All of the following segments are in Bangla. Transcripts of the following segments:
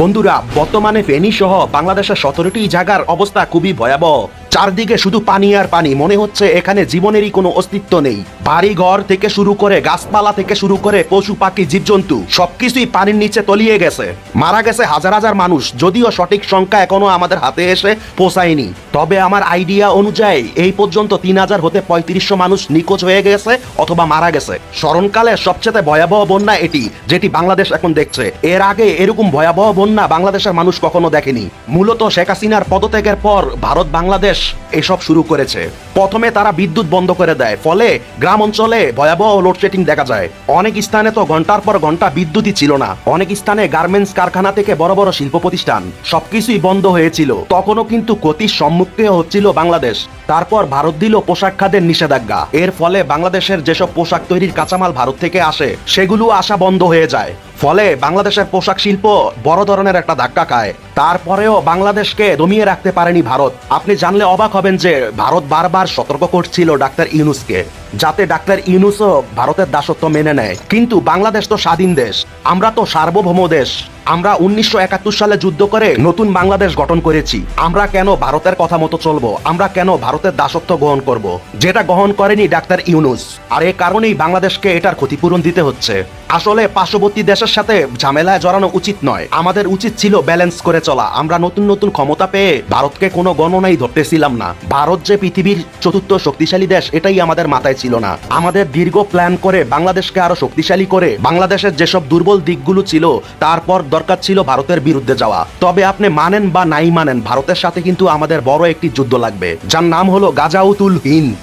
বন্ধুরা বর্তমানে ফেনী সহ বাংলাদেশের সতেরোটি জায়গার অবস্থা খুবই ভয়াবহ। চারদিকে শুধু পানি আর পানি। মনে হচ্ছে এখানে জীবনেরই কোনো অস্তিত্ব নেই। বাড়ি ঘর থেকে শুরু করে গাছপালা থেকে শুরু করে পশু, পাখি, জীবজন্তু, সবকিছুই পানির নিচে তলিয়ে গেছে। মারা গেছে হাজার হাজার মানুষ, যদিও সঠিক সংখ্যা এখনও আমাদের হাতে এসে পৌঁছায়নি। তবে আমার আইডিয়া অনুযায়ী এই পর্যন্ত তিন হাজার হতে পঁয়ত্রিশশো মানুষ নিখোঁজ হয়ে গেছে অথবা মারা গেছে। স্মরণকালে সবচেয়ে ভয়াবহ বন্যা এটি, যেটি বাংলাদেশ এখন দেখছে। এর আগে এরকম ভয়াবহ বন্যা বাংলাদেশের মানুষ কখনো দেখেনি। মূলত শেখ হাসিনার পদত্যাগের পর ভারত বাংলাদেশ English. এসব শুরু করেছে। প্রথমে তারা বিদ্যুৎ বন্ধ করে দেয়, ফলে গ্রাম অঞ্চলে ভয়াবহ লোডশেডিং দেখা যায়। অনেক স্থানে তো ঘণ্টার পর ঘণ্টা বিদ্যুৎই ছিল না। অনেক স্থানে গার্মেন্টস কারখানা থেকে বড় বড় শিল্প প্রতিষ্ঠান সবকিছুই বন্ধ হয়েছিল। তখনও কিন্তু ক্ষতির সম্মুখীন হচ্ছিল বাংলাদেশ। তারপর ভারত দিল পোশাক খাদের নিষেধাজ্ঞা। এর ফলে বাংলাদেশের যেসব পোশাক তৈরির কাঁচামাল ভারত থেকে আসে, সেগুলো আসা বন্ধ হয়ে যায়। ফলে বাংলাদেশের পোশাক শিল্প বড় ধরনের একটা ধাক্কা খায়। তারপরেও বাংলাদেশকে দমিয়ে রাখতে পারেনি ভারত। আপনি জানলে অবাক হবেন যে ভারত বারবার সতর্ক করছিল ডাক্তার ইউনুসকে, যাতে ডাক্তার ইউনুসও ভারতের দাসত্ব মেনে নেয়। কিন্তু বাংলাদেশ তো স্বাধীন দেশ, আমরা তো সার্বভৌম দেশ। আমরা উনিশশো একাত্তর সালে যুদ্ধ করে নতুন বাংলাদেশ গঠন করেছি। আমরা কেন ভারতের কথা মতো চলবো? আমরা কেন ভারতের দাসত্ব গ্রহণ করব? যেটা গ্রহণ করেনি ডাক্তার ইউনুস। আর এ কারণেই বাংলাদেশকে এটার ক্ষতিপূরণ দিতে হচ্ছে। আসলে পার্শ্ববর্তী দেশের সাথে ঝামেলায় জড়ানো উচিত নয়। আমাদের উচিত ছিল ব্যালেন্স করে চলা। আমরা নতুন নতুন ক্ষমতা পেয়ে ভারতকে কোনো গণনাই ধরতেছিলাম না। ভারত যে পৃথিবীর চতুর্থ শক্তিশালী দেশ, এটাই আমাদের মাথায় ছিল না। আমাদের দীর্ঘ প্ল্যান করে বাংলাদেশকে আরও শক্তিশালী করে বাংলাদেশের যেসব দুর্বল দিকগুলো ছিল, তারপর দরকার ছিল ভারতের বিরুদ্ধে যাওয়া। তবে আপনি মানেন বা নাই মানেন, ভারতের সাথে কিন্তু আমাদের বড় একটি যুদ্ধ লাগবে, যার নাম হলো গাজাউতুল হিন্দ,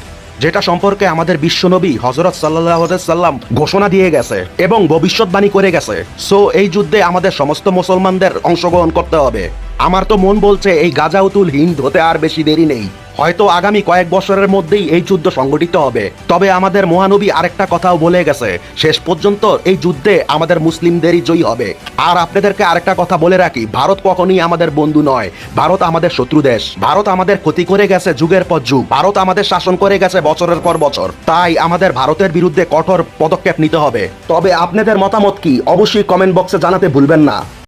যেটা সম্পর্কে আমাদের বিশ্বনবী হজরত সাল্লাম ঘোষণা দিয়ে গেছে এবং ভবিষ্যৎবাণী করে গেছে। সো এই যুদ্ধে আমাদের সমস্ত মুসলমানদের অংশগ্রহণ করতে হবে। আমার তো মন বলছে এই গাজাউতুল হিন্দ হতে আর বেশি দেরি নেই। হয়তো আগামী কয়েক বছরের মধ্যেই এই যুদ্ধ সংগঠিত হবে। তবে আমাদের মহানবী আরেকটা কথাও বলে গেছে, শেষ পর্যন্ত এই যুদ্ধে আমাদের মুসলিমদেরই জয়ী হবে। আর আপনাদেরকে আরেকটা কথা বলে রাখি, ভারত কখনই আমাদের বন্ধু নয়, ভারত আমাদের শত্রু দেশ। ভারত আমাদের ক্ষতি করে গেছে যুগের পর যুগ, ভারত আমাদের শাসন করে গেছে বছরের পর বছর। তাই আমাদের ভারতের বিরুদ্ধে কঠোর পদক্ষেপ নিতে হবে। তবে আপনাদের মতামত কি? অবশ্যই কমেন্ট বক্সে জানাতে ভুলবেন না।